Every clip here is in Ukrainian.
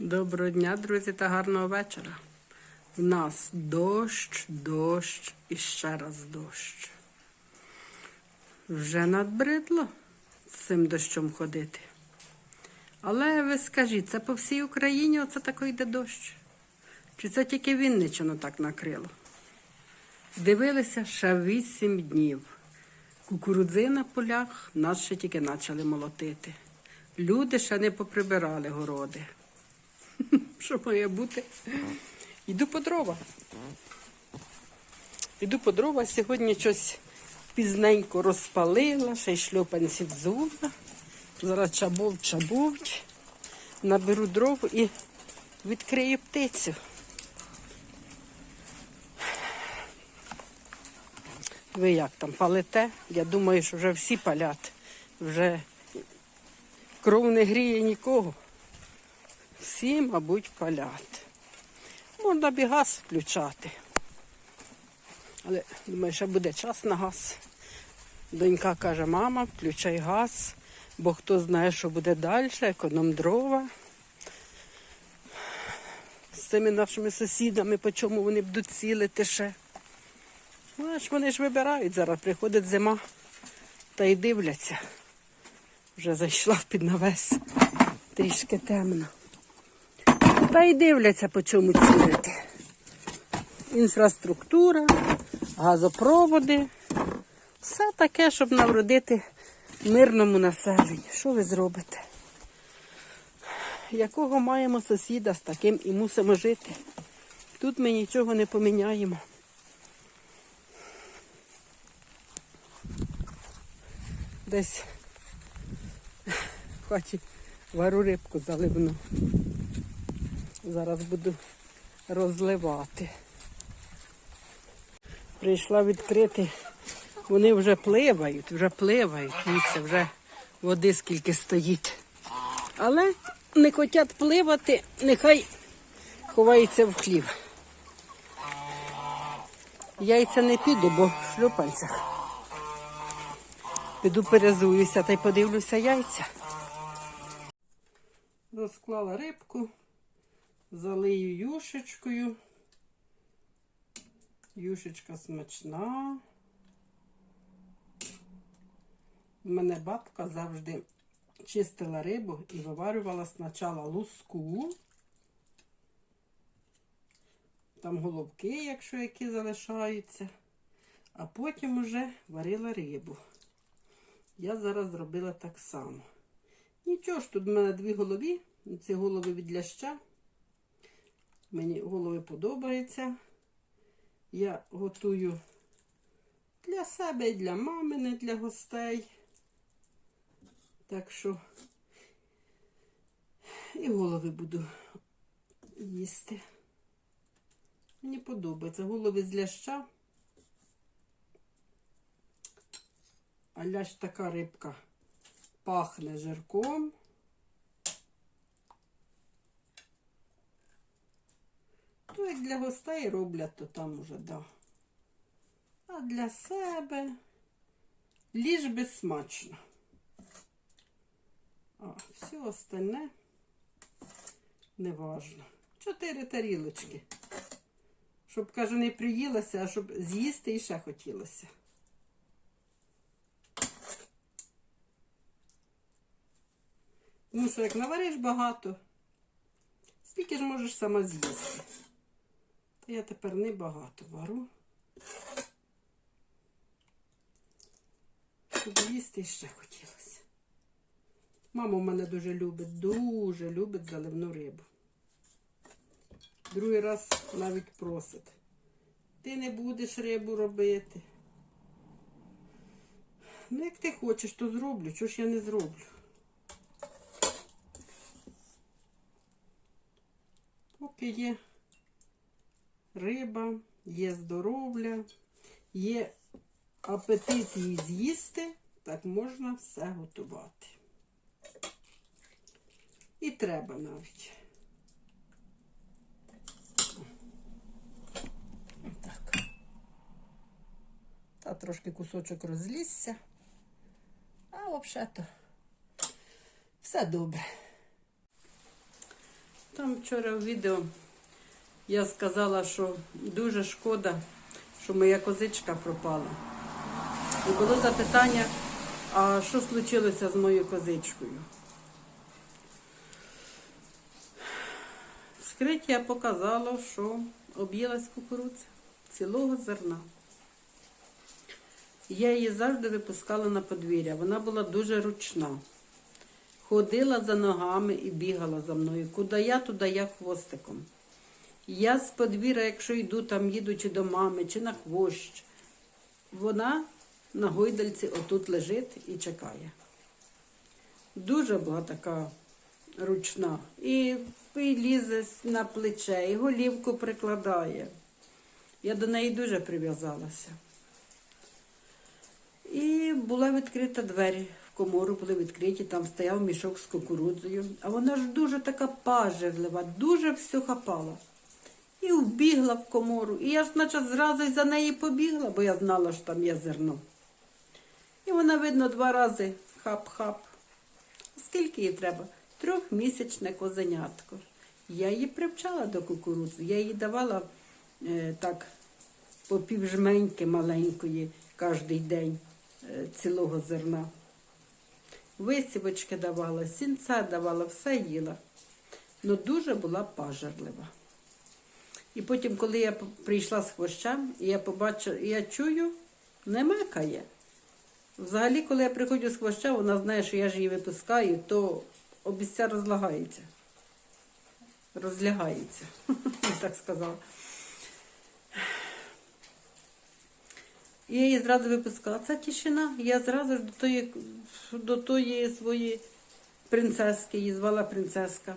Доброго дня, друзі, та гарного вечора. У нас дощ, дощ і ще раз дощ. Вже надбридло з цим дощом ходити. Але ви скажіть, це по всій Україні оце такий йде дощ? Чи це тільки Вінничину так накрило? Дивилися ще вісім днів. Кукурудзи на полях нас ще тільки почали молотити. Люди ще не поприбирали городи. Що має бути? Йду по дрова. Йду по дрова, сьогодні щось пізненько розпалила, ще й шльопанці взула. Зараз чабов чабовч. Наберу дров і відкрию птицю. Ви як там палите? Я думаю, що вже всі палять. Вже кров не гріє нікого. Всі, мабуть, палять. Можна б і газ включати. Але думаю, ще буде час на газ. Донька каже, мама, включай газ, бо хто знає, що буде далі, економ дрова. З цими нашими сусідами, по чому вони будуть цілити ще. Ну, аж вони ж вибирають зараз, приходить зима та й дивляться. Вже зайшла в під навес, трішки темно. Та й дивляться, по чому цілити. Інфраструктура, газопроводи. Все таке, щоб навродити мирному населенню. Що ви зробите? Якого маємо сусіда з таким і мусимо жити? Тут ми нічого не поміняємо. Десь в вару рибку заливну. Зараз буду розливати. Прийшла відкрити. Вони вже пливають, вже пливають. Дивіться, вже води скільки стоїть. Але не хочуть пливати, нехай ховаються в хлів. Яйця не піду, бо в шлюпанцях. Піду перезуюся та й подивлюся яйця. Розклала рибку, залию юшечкою. Юшечка смачна. У мене бабка завжди чистила рибу і виварювала спочатку луску. Там головки, якщо які залишаються, а потім уже варила рибу. Я зараз зробила так само. Нічого ж, тут в мене дві голові. Ці голови від ляща. Мені голови подобаються. Я готую для себе для мами, не для гостей. Так що і голови буду їсти. Мені подобається. Голови з ляща. А лящ така рибка пахне жирком. То як для гостей роблять, то там уже да. А для себе ліж би смачно. А все остальне не важно. Чотири тарілочки. Щоб, кажу, не приїлося, а щоб з'їсти і ще хотілося. Тому що як навариш багато, скільки ж можеш сама з'їсти? Я тепер не багато вару. Щоб їсти ще хотілося. Мама мене дуже любить, дуже любить заливну рибу. Другий раз навіть просить. Ти не будеш рибу робити. Ну, як ти хочеш, то зроблю. Чого ж я не зроблю? Поки є риба, є здоров'я, є апетит її з'їсти, так можна все готувати. І треба навіть. Так. Та трошки кусочок розлізся. А взагалі-то все добре. Там вчора в відео я сказала, що дуже шкода, що моя козичка пропала. І було запитання, а що случилося з моєю козичкою? Вскриття показало, що об'їлась кукурудза цілого зерна. Я її завжди випускала на подвір'я. Вона була дуже ручна. Ходила за ногами і бігала за мною. Куди я, туди я хвостиком. Я з подвір'я, якщо йду там, їдучи до мами чи на хвощ, вона на гойдальці отут лежить і чекає. Дуже була така ручна. І, і лізе на плече, і голівку прикладає. Я до неї дуже прив'язалася. І була відкрита двері в комору, були відкриті, там стояв мішок з кукурудзою. А вона ж дуже така пажерлива, дуже все хапала. І вбігла в комору. І я ж наче зразу за неї побігла, бо я знала, що там є зерно. І вона, видно, два рази хап-хап. Скільки їй треба? Трьохмісячне козенятко. Я її привчала до кукурудзи. Я їй давала е, так по півжменьки маленької кожен день е, цілого зерна. Висівочки давала, сінця давала, все їла. Ну дуже була пажерлива. І потім, коли я прийшла з хвощем, і я побачила, я чую, не мекає. Взагалі, коли я приходжу з хвоща, вона знає, що я ж її випускаю, то обіця розлагається. Розлягається, я так сказала. І я її зразу випускала. Це тишина. Я зразу ж до тої, до тої своєї принцески, її звала принцеска.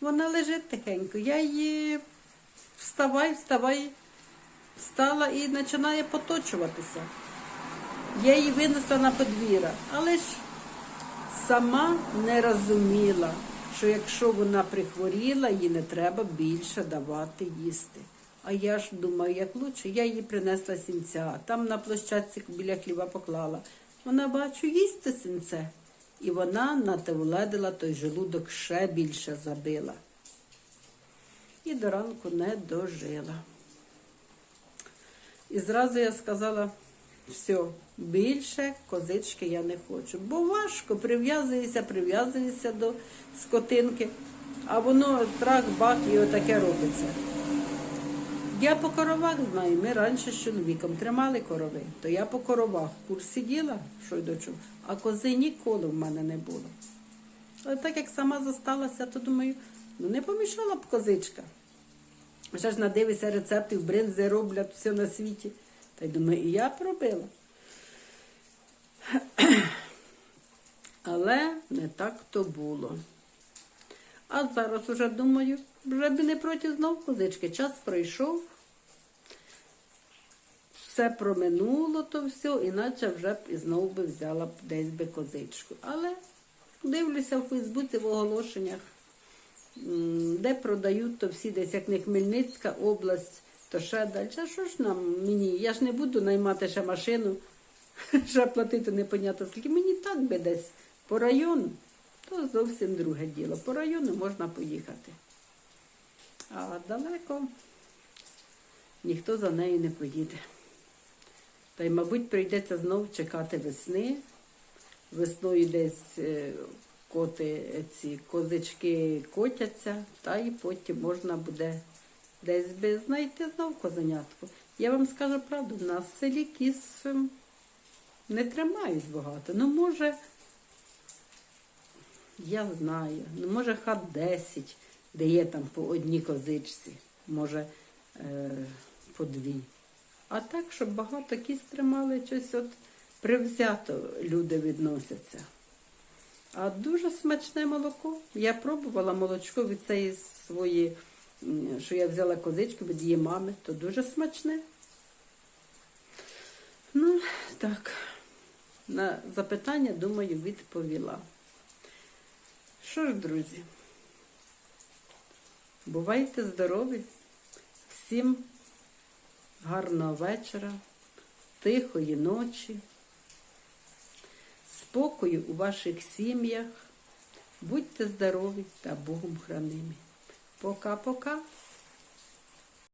Вона лежить тихенько. Я її вставай, вставай, встала і починає поточуватися. Я її винесла на подвір'я, але ж сама не розуміла, що якщо вона прихворіла, їй не треба більше давати їсти. А я ж думаю, як лучше, я її принесла сінця, там на площадці біля хліба поклала. Вона бачу, їсть те сінце. І вона натовледила той желудок ще більше забила. І до ранку не дожила. І зразу я сказала, все, більше козички я не хочу. Бо важко, прив'язуєшся, прив'язуєшся до скотинки, а воно трах-бах і отаке робиться. Я по коровах знаю, ми раніше з чоловіком тримали корови, то я по коровах курс сиділа, що й до чого, а кози ніколи в мене не було. Але так як сама зосталася, то думаю, ну не помішала б козичка. Ще ж надивися рецептів, бринзи роблять все на світі. Та й думаю, і я б робила. Але не так то було. А зараз уже думаю, вже б не проти знов козички. Час пройшов, все проминуло то все, іначе вже б і знов би взяла б десь би козичку. Але дивлюся в Фейсбуці в оголошеннях, де продають, то всі десь, як не Хмельницька область, то ще далі. А що ж нам мені? Я ж не буду наймати ще машину, ще платити непонятно скільки. Мені так би десь по району, то зовсім друге діло. По району можна поїхати. А далеко ніхто за нею не поїде. Та й, мабуть, прийдеться знов чекати весни. Весною десь е, коти, е, ці козички котяться, та й потім можна буде десь би знайти знов козенятку. Я вам скажу правду, на селі кіз ем, не тримають багато. Ну, може, я знаю, ну може хат 10, де є там по одній козичці, може е, по дві. А так, щоб багато кіз тримали, щось от привзято люди відносяться. А дуже смачне молоко. Я пробувала молочко від цієї своєї, що я взяла козичку від її мами, то дуже смачне. Ну, так, на запитання, думаю, відповіла. Що ж, друзі, бувайте здорові, всім гарного вечора, тихої ночі, спокою у ваших сім'ях, Будьте здорові та Богом хранимі. Пока-пока.